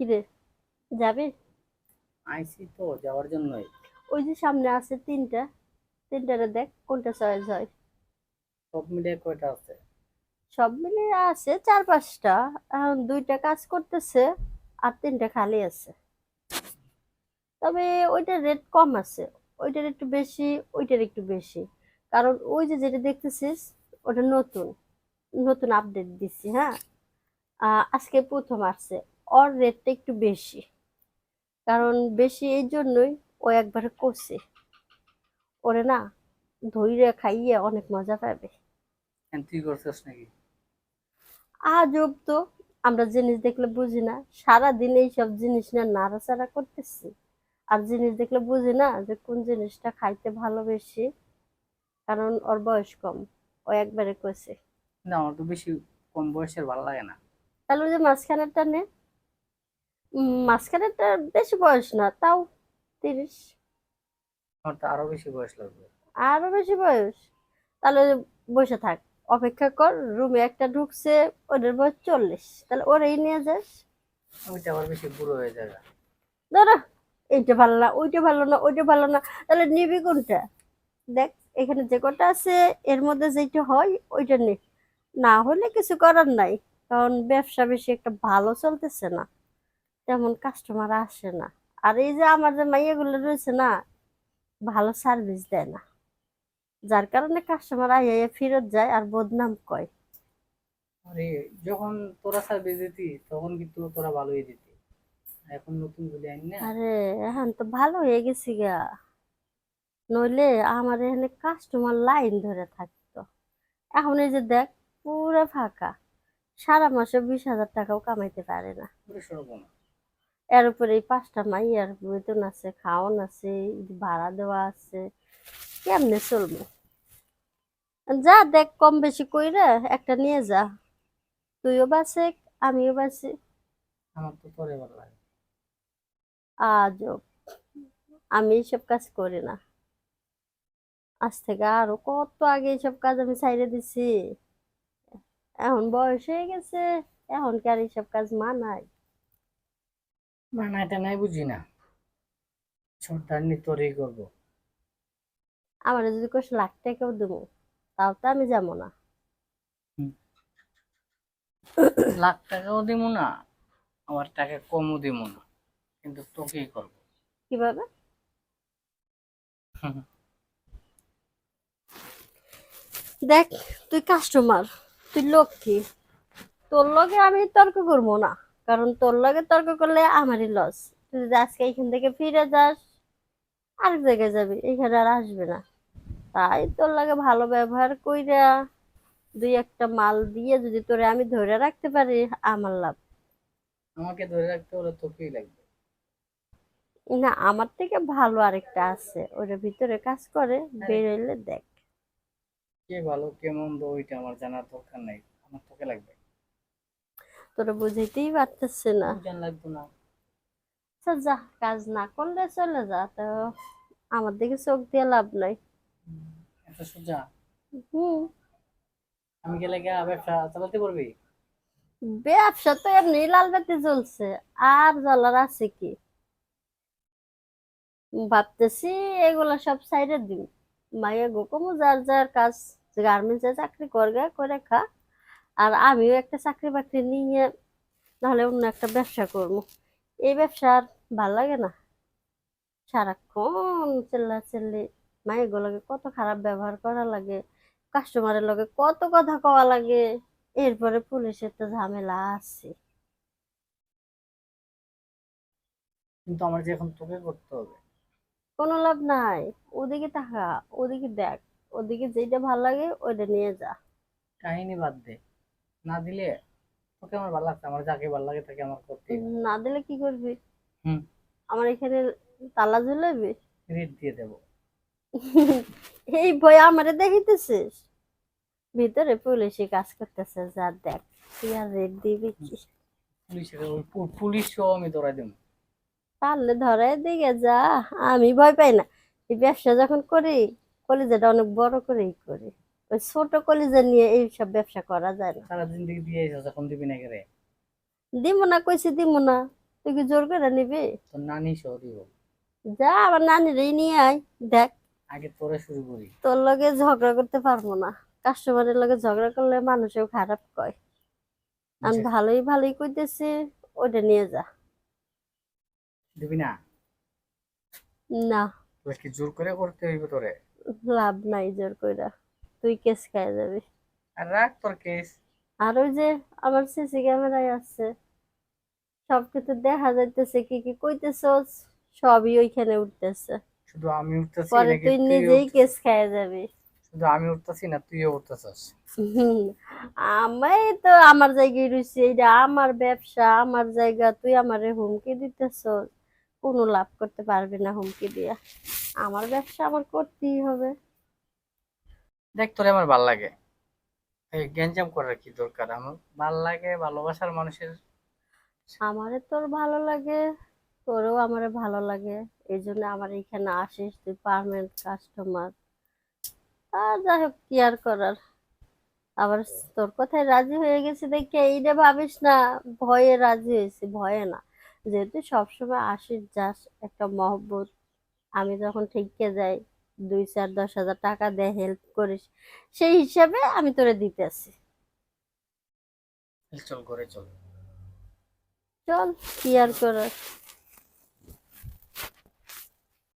কিরে? যাবে? আইসি তো যাওয়ার জন্যই। ওই যে সামনে আছে তিনটা। তিনটারে দেখ কোনটা চয়েস হয়। সব মিলিয়ে কয়টা আছে? সব মিলিয়ে আছে চার পাঁচটা। এখন দুইটা কাজ করতেছে আর তিনটা খালি আছে। তবে ওইটার রেট কম আছে। ওইটার একটু বেশি ওইটার একটু বেশি। কারণ ওই যে যেটা দেখতেছিস ওটা নতুন। নতুন আপডেট দিচ্ছি হ্যাঁ? আজকে প্রথম আসছে। ওর রেটটা একটু বেশি। কারণ বেশি এই জন্যই ও একবারে করছে। ওরে না ধৈর্য খাইয়ে অনেক মজা পাবে। তুই করছিস নাকি? আজব তো আমরা জিনিস দেখলে বুঝি না সারাদিন এইসব জিনিস না নাড়াচাড়া করতেছি। আর জিনিস দেখলে বুঝি না যে কোন জিনিসটা খাইতে ভালোবেসি কারণ ওর বয়স কম ও একবারে কইছে না তো বেশি কম বয়সের ভালো লাগে না। তাহলে ওই যে মাঝখানেরটা নে মাঝখানেরটা বেশি বয়স না তাও তিরিশ। আরও বেশি বয়স লাগবে। আরও বেশি বয়স? তাহলে বসে থাক অপেক্ষা কর রুমে একটা ঢুকছে ওদের বয়স চল্লিশ। তাহলে ওরাই নিয়ে যাস। ওইটা আবার বেশি বুড়ো হয়ে যাবে। ধরো এইটা ভালো না ওইটা ভালো না ওইটা ভালো না তাহলে নিবি কোনটা? দেখ এখানে যে কটা আছে এর মধ্যে যেটা হয় ওইটা নে। না হলে কিছু করার নাই কারণ ব্যবসা বেশি একটা ভালো চলতেছে না। তেমন কাস্টমার আসে না। আর এই যে আমার যে মাইয়াগুলো রয়েছে না ভালো সার্ভিস দেয় না। যার কারণে কাস্টমার আইয়া ফেরত যায় আর বদনাম কয় আরে যখন তোরা সার্ভিস দিতি তখন কিন্তু তোরা ভালোই দিতি। এখন নতুন বলে আইন না। আরে এখন তো ভালো হয়ে গেছি গা। নইলে আমার এখানে কাস্টমার লাইন ধরে থাকতো। এখন এই যে দেখ পুরো ফাঁকা। সারা মাসে বিশ হাজার টাকাও কামাইতে পারে না। এর উপরে এই পাঁচটা মাইয়ার বেতন আছে খাওয়ান আছে ভাড়া দেওয়া আছে কেমনে চলবো? যা দেখ কম বেশি কইরা একটা নিয়ে যা। তুইও বাঁচে আমিও বাঁচি। আমার তো তোরে ভালো লাগে। আজব আমি এইসব কাজ করি না। আজ থেকে আরও কত আগে এইসব কাজ আমি ছাইড়ে দিছি। এখন বয়স হয়ে গেছে এখন কি আর এইসব কাজ মানায়? এটা নাই বুঝি না। ছোটদার নি তোরই করব। আমার যদি কোশ লাখ টাকাও দেবো তাও তো আমি যাব না। লাখ টাকাও দিব না আমার টাকা কমও দিব না। কিন্তু তোকেই করব। কীভাবে? দেখ তুই কাস্টমার তুই লক্ষ্মী তোর লগে আমি তর্ক করব না। কারণ তোর লগে তর্ক করলে আমারই লস তুই যদি আজকে এখান থেকে ফিরে যাস আরেক জায়গায় যাবি এখানে আর আসবে না। তাই তোর লাগে ভালো ব্যবহার কইরা দুই একটা মাল দিয়ে যদি তোরে আমি ধরে রাখতে পারি আমার লাভ। আমাকে ধরে রাখতে হলে তোকেই লাগবে। না আমার থেকে ভালো আরেকটা আছে ওটার ভিতরে কাজ করে বেরোলে দেখ। কে ভালো কে মন্দ ওইটা আমার জানার দরকার নাই। আমার তোকে লাগবে। তোরা বুঝাইতেই পারতেছে না। আচ্ছা যা কাজ না করলে চলে যা তো আমার দিকে চোখ দিয়ে লাভ নাই। সোজা। হুম। আমি গেলে ব্যবসা চালাতে পারবি? ব্যবসা তো এমনি লাল বাতি জ্বলছে আর জ্বলার আছে কি? ভাবতেছি এগুলা সব সাইডে দিন মাইয়া গোকমো যার যার কাজ গার্মেন্টসে চাকরি করবে করে খা। আর আমিও একটা চাকরি বাকরি নিয়ে নাহলে অন্য একটা ব্যবসা করব। এই ব্যবসা আর ভালো লাগে না। সারাক্ষণ চেল্লা চেল্লি মাইগুলোকে কত খারাপ ব্যবহার করা লাগে কাস্টমারের লগে কত কথা কওয়া লাগে এরপরে পুলিশের তো ঝামেলা আছে। কিন্তু আমার যে এখন তোকে করতে হবে। কোনো লাভ নাই। ওদিকে তাকা ওদিকে দেখ ওদিকে যেটা ভালো লাগে ওইটা নিয়ে যা। কাহিনী বাদ দে। না দিলে তোকে আমার ভালো লাগছে আমার যাকে ভালো লাগে তাকে আমার করতে না দিলে কি করবি? হুম। আমার এখানে তালা ঝুলাবি? রেট দিয়ে দেবো। এই ভয় আমারে দেখিতেছিস ভিতরে পুলিশে কাজ করতেছে যা দেখ তুই আর রেট দিবি কি? পুলিশ আমি ধরাই দেবো। পারলে ধরাই দিকে যা আমি ভয় পাই না। এই ব্যবসা যখন করি কলিজাটা অনেক বড় করেই করি। ওই ছোট কলিজা নিয়ে এই সব ব্যবসা করা যায় না। সারা জিন্দগি দিয়ে এসে যখন দিবি না করে দিব না কইছি দিব না। তুই কি জোর করে নিবি? তোর নানি সহ দিব। যা আমার নিয়ে আয় দেখ। আগে তোরে শুরু করি। তোর লগে ঝগড়া করতে পারব না। কাস্টমারের লগে ঝগড়া করলে মানুষেও খারাপ কয়। আমি ভালোই ভালোই কইতেছি ওইটা নিয়ে যা। দিবি না? না। তোর কি জোর করে করতে হইব তোরে? লাভ নাই জোর কইরা। তুই কেস খাই যাবি। আর রাখ তোর কেস। আর ওই যে আমার সিসি ক্যামেরায় আছে সবকিছু দেখা যাইতেছে কি কি কইতেছস সবই ওইখানে উঠতেছে। শুধু আমি উঠতেছি পরে তুই নিজেই? কেস খাই যাবি। শুধু আমি উঠতেছি না তুইও উঠতেছিস? আমি তো আমার জায়গায় রয়েছি এইটা আমার ব্যবসা আমার জায়গা তুই আমারে হুমকি দিতেছ কোনো লাভ করতে পারবি না হুমকি দিয়া। আমার ব্যবসা আমার করতেই হবে। দেখ তোরে আমার ভালো লাগে। এই গ্যাঞ্জাম করার কি দরকার? আমার ভালো লাগে ভালোবাসার মানুষের। আমারে তোর ভালো লাগে, তোরও আমারে ভালো লাগে। এই জন্য আমার এখানে আসিস, তুই পার্মানেন্ট কাস্টমার আর যাই হোক, কি আর করার? আবার তোর কথায় রাজি হয়ে গেছি দেখে এইটা ভাবিস না, ভয়ে রাজি হয়েছি, ভয়ে না। যেহেতু সবসময় আসিস, যাস একটা মহব্বত, আমি যখন ঠিককে যাই দুই চার দশ হাজার টাকা দেয় হেল্প করিস। সেই হিসাবে আমি তোরে দিতেছি। চল চল। চল কি আর করার?